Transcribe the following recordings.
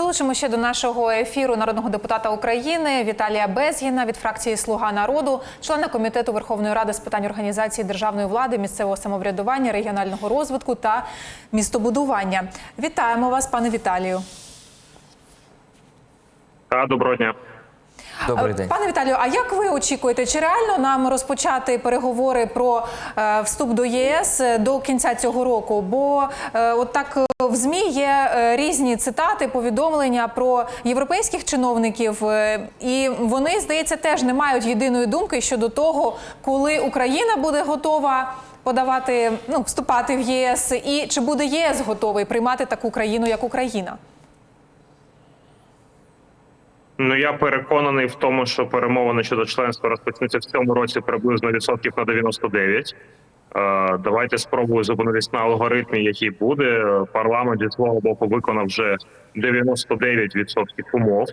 Долучимо ще до нашого ефіру народного депутата України Віталія Безгіна від фракції Слуга народу, члена комітету Верховної Ради з питань організації державної влади, місцевого самоврядування, регіонального розвитку та містобудування. Вітаємо вас, пане Віталію. Та доброго дня. Добрий Е, день. Пане Віталію, а як ви очікуєте, чи реально нам розпочати переговори про е, вступ до ЄС е, до кінця цього року? Бо е, от так е, в ЗМІ є різні цитати, повідомлення про європейських чиновників, е, і вони, здається, теж не мають єдиної думки щодо того, коли Україна буде готова. Подавати ну вступати в ЄС, і чи буде ЄС готовий приймати таку країну, як Україна? Ну я переконаний в тому, що перемовини щодо членства розпочнуться в цьому році приблизно відсотків на 99. Е, Давайте спробую зупинитись на алгоритмі, який буде. Парламент зі свого боку виконав вже 99% умов.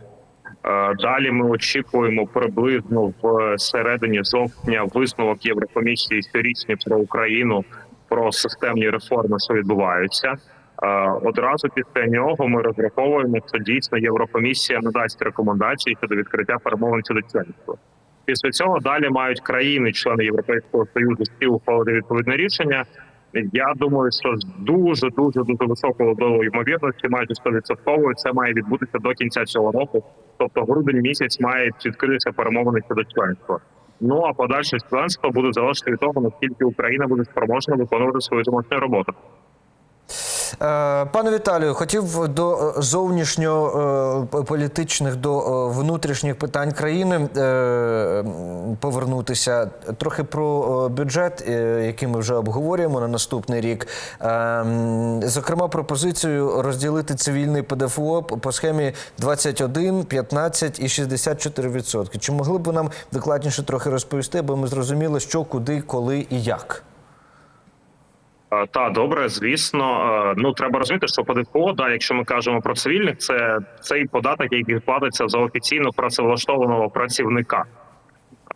Е, Далі ми очікуємо приблизно в середині жовтня висновок Єврокомісії щорічні про Україну про системні реформи, що відбуваються. Одразу після нього ми розраховуємо, що дійсно Єврокомісія надасть рекомендації щодо відкриття перемовин щодо членства. Після цього далі мають країни, члени Європейського союзу, всі ухвалити відповідне рішення. Я думаю, що з дуже дуже дуже високою долою ймовірності, майже 100% це має відбутися до кінця цього року. Тобто, грудень місяць має відкритися перемовини щодо членства. Ну а подальше членство буде залежати від того, наскільки Україна буде спроможна виконувати свою домашню роботу. Е, Пане Віталію, хотів до е, зовнішньополітичних, до е, внутрішніх питань країни повернутися. Трохи про бюджет, який ми вже обговорюємо на наступний рік. Зокрема, пропозицію розділити цивільний ПДФО по схемі 21, 15 і 64 відсотки. Чи могли б нам докладніше трохи розповісти, аби ми зрозуміли, що, куди, коли і як? Е, Та добре, звісно. Е, Ну треба розуміти, що ПДФО, да, якщо ми кажемо про цивільних, це цей податок, який платиться за офіційно працевлаштованого працівника.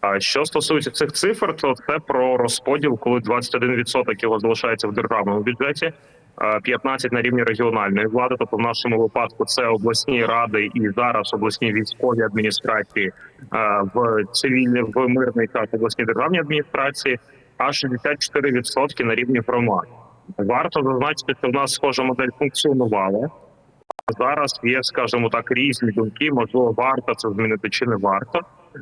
А що стосується цих цифр, то це про розподіл, коли 21% його залишається в державному бюджеті, е, 15% на рівні регіональної влади. Тобто, в нашому випадку це обласні ради і зараз обласні військові адміністрації е, в цивільній в мирний час обласні державні адміністрації, а 64% на рівні громад. Варто зазначити, що в нас схожа модель функціонувала. Зараз є, скажімо так, різні думки. Можливо, варто це змінити чи не варто.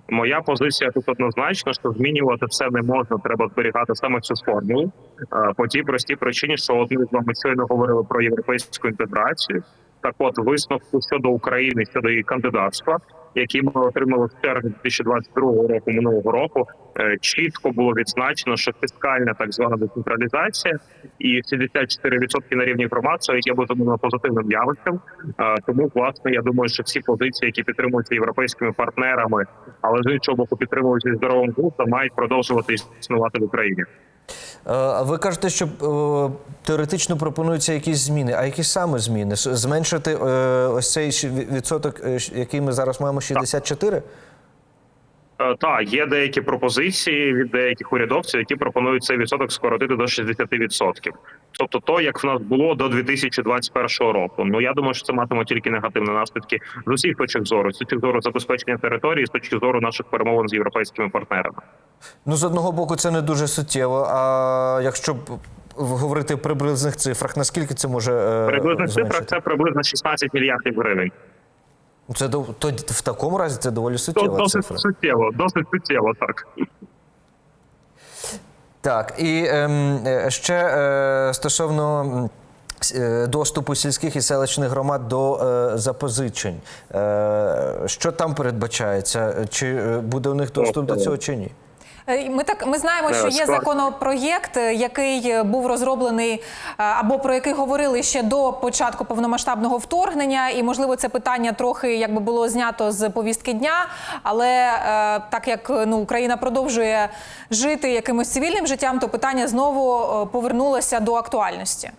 Моя позиція тут однозначно, що змінювати це не можна. Треба зберігати саме цю формулу Е, по тій простій причині, що от ми з вами щойно говорили про європейську інтеграцію. Так, от висновку щодо України щодо її кандидатства, які ми отримали в червні 2022 року минулого року, е, чітко було відзначено, що фіскальна так звана децентралізація і 74% на рівні громад, це яке буде позитивним явищем. Е, Тому власне я думаю, що всі позиції, які підтримуються європейськими партнерами, але з іншого боку підтримуються здоровим глуздом, мають продовжувати існувати в Україні. Е, Ви кажете, що е, теоретично пропонуються якісь зміни. А які саме зміни? Зменшити е, ось цей відсоток, який ми зараз маємо, 64? Е, Та є деякі пропозиції від деяких урядовців, які пропонують цей відсоток скоротити до 60%. Тобто, то як в нас було до 2021 року. Ну я думаю, що це матиме тільки негативні наслідки з усіх точок зору, з точки зору забезпечення території, з точки зору наших перемовин з європейськими партнерами. Ну, з одного боку, це не дуже суттєво. А якщо говорити в приблизних цифрах, наскільки це може е, Приблизно цифрах це приблизно 16 мільярдів гривень. Це до- то, в такому разі це доволі суттєво. досить цифра. суттєво, досить суттєво, так. Так, і ем, е, ще е, стосовно е, доступу сільських і селищних громад до е, запозичень. Е, що там передбачається? Чи е, буде у них доступ до цього чи ні? Е, Ми так ми знаємо, Е, що є законопроєкт, е, який був розроблений або про який говорили ще до початку повномасштабного вторгнення, і можливо це питання трохи якби було знято з повістки дня. Але так як ну Україна продовжує жити якимось цивільним життям, то питання знову повернулося до актуальності.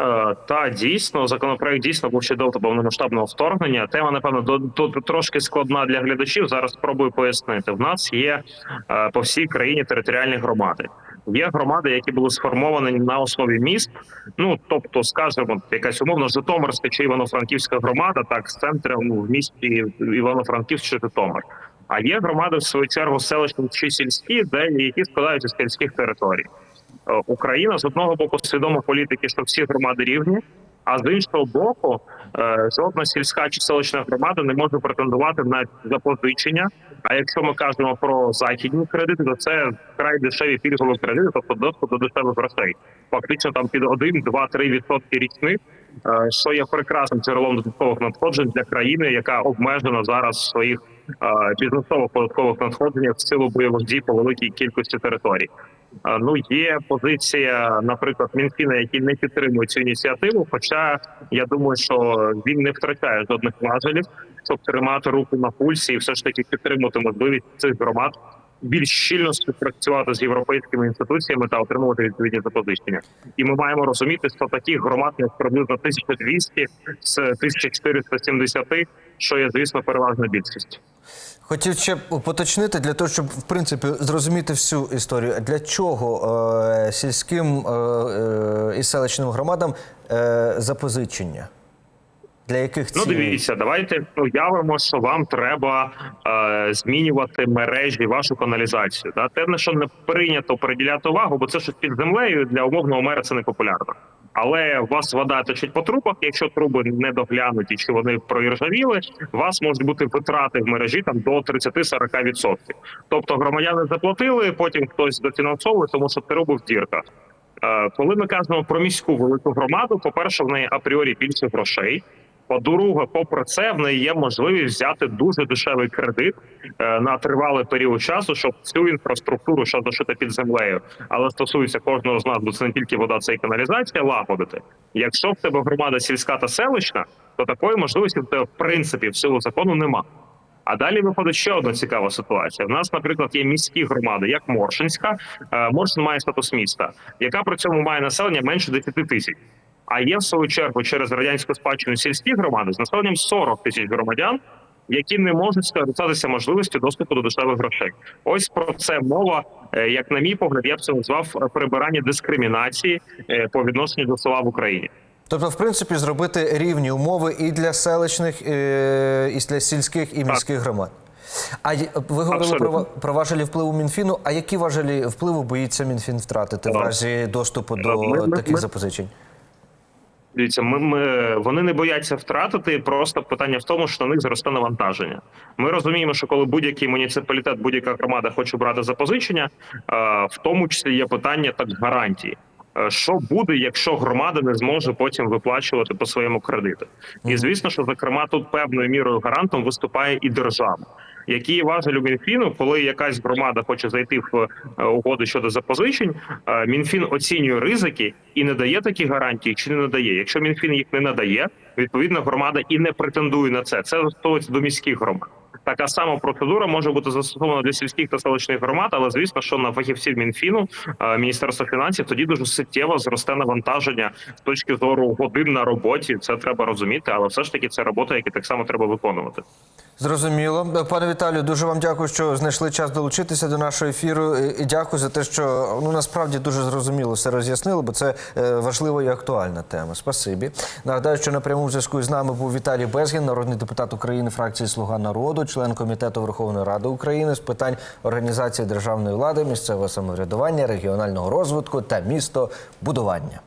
Е, Та дійсно законопроект дійсно був ще до повномасштабного вторгнення. Тема, напевно, до, трошки складна для глядачів. Зараз спробую пояснити. В нас є е, по всій країні територіальні громади. Є громади, які були сформовані на основі міст. Ну тобто, скажімо, якась умовно Житомирська чи Івано-Франківська громада, так з центром в місті Івано-Франківськ чи Житомир. А є громади в свою чергу селищні чи сільські, де які складаються з сільських територій. Е, Україна з одного боку свідома політики, що всі громади рівні. А з іншого боку, е, жодна сільська чи селищна громада не може претендувати на запозичення. А якщо ми кажемо про західні кредити, то це вкрай дешеві пільгові кредити, тобто доступ до дешевих грошей. Фактично там під 1, 2, 3 відсотки річних, е, що є прекрасним джерелом додаткових надходжень для країни, яка обмежена зараз в своїх бізнесових податкових надходженнях в силу бойових дій по великій кількості територій. Ну є позиція, наприклад, Мінфіна, який не підтримує цю ініціативу. Хоча я думаю, що він не втрачає жодних важелів, щоб тримати руку на пульсі і все ж таки підтримувати можливість цих громад більш щільно співпрацювати з європейськими інституціями та отримувати відповідні запозичення. І ми маємо розуміти, що таких громад є приблизно 1200 з 1470, що є, звісно, переважна більшість. Хотів ще поточнити для того, щоб в принципі зрозуміти всю історію. Для чого е, сільським е, е, і селищним громадам е, запозичення? Для яких Ну, дивіться, давайте уявимо, що вам треба е, змінювати мережі, вашу каналізацію. Да? Те, на що не прийнято приділяти увагу, бо це щось під землею для умовного мера це не популярно. Але вас вода течить по трубах. Якщо труби не доглянуті чи вони проіржавіли, вас можуть бути витрати в мережі там до 30-40%. Тобто громадяни заплатили, потім хтось дофінансовує, тому що труби в дірках. Е, Коли ми кажемо про міську велику громаду, по-перше, в неї апріорі більше грошей. По-друге, попри це, в неї є можливість взяти дуже дешевий кредит е, на тривалий період часу, щоб цю інфраструктуру, що зашита під землею, але стосується кожного з нас, бо це не тільки вода, це і каналізація, лагодити. Якщо в тебе громада сільська та селищна, то такої можливості в тебе в принципі в силу закону нема. А далі виходить ще одна цікава ситуація. В нас, наприклад, є міські громади, як Моршинська. Е, Моршин має статус міста, яка при цьому має населення менше 10 тисяч. А є в свою чергу через радянську спадщину сільські громади з населенням 40 тисяч громадян, які не можуть скористатися можливістю доступу до дешевих грошей. Ось про це мова. Е, Як на мій погляд, я б це назвав е, прибирання дискримінації е, по відношенню до села в Україні. Тобто, в принципі, зробити рівні умови і для селищних, і для сільських і міських громад. А ви говорили про, Абсолютно. про важелі впливу Мінфіну. А які важелі впливу боїться Мінфін втратити в разі доступу до ми- таких ми- запозичень? Дивіться, ми, ми вони не бояться втратити. Просто питання в тому, що на них зросте навантаження. Ми розуміємо, що коли будь-який муніципалітет, будь-яка громада хоче брати запозичення, в тому числі є питання так гарантії. Е, Що буде, якщо громада не зможе потім виплачувати по своєму кредиту? І звісно, що зокрема тут певною мірою гарантом виступає і держава. Які важелю Мінфіну, коли якась громада хоче зайти в е, угоду щодо запозичень, е, Мінфін оцінює ризики і не дає такі гарантії, чи не надає. Якщо Мінфін їх не надає, відповідно громада і не претендує на це. Це стосується до міських громад. Така сама процедура може бути застосована для сільських та селищних громад, але звісно, що на фахівців Мінфіну е, Міністерства фінансів тоді дуже суттєво зросте навантаження з точки зору годин на роботі. Це треба розуміти, але все ж таки це робота, яку так само треба виконувати. Зрозуміло. Пане Віталію, дуже вам дякую, що знайшли час долучитися до нашого ефіру. І дякую за те, що ну насправді дуже зрозуміло все роз'яснили, бо це е, важлива і актуальна тема. Спасибі. Нагадаю, що на прямому зв'язку з нами був Віталій Безгін, народний депутат України, фракції Слуга народу, член комітету Верховної Ради України з питань організації державної влади, місцевого самоврядування, регіонального розвитку та містобудування.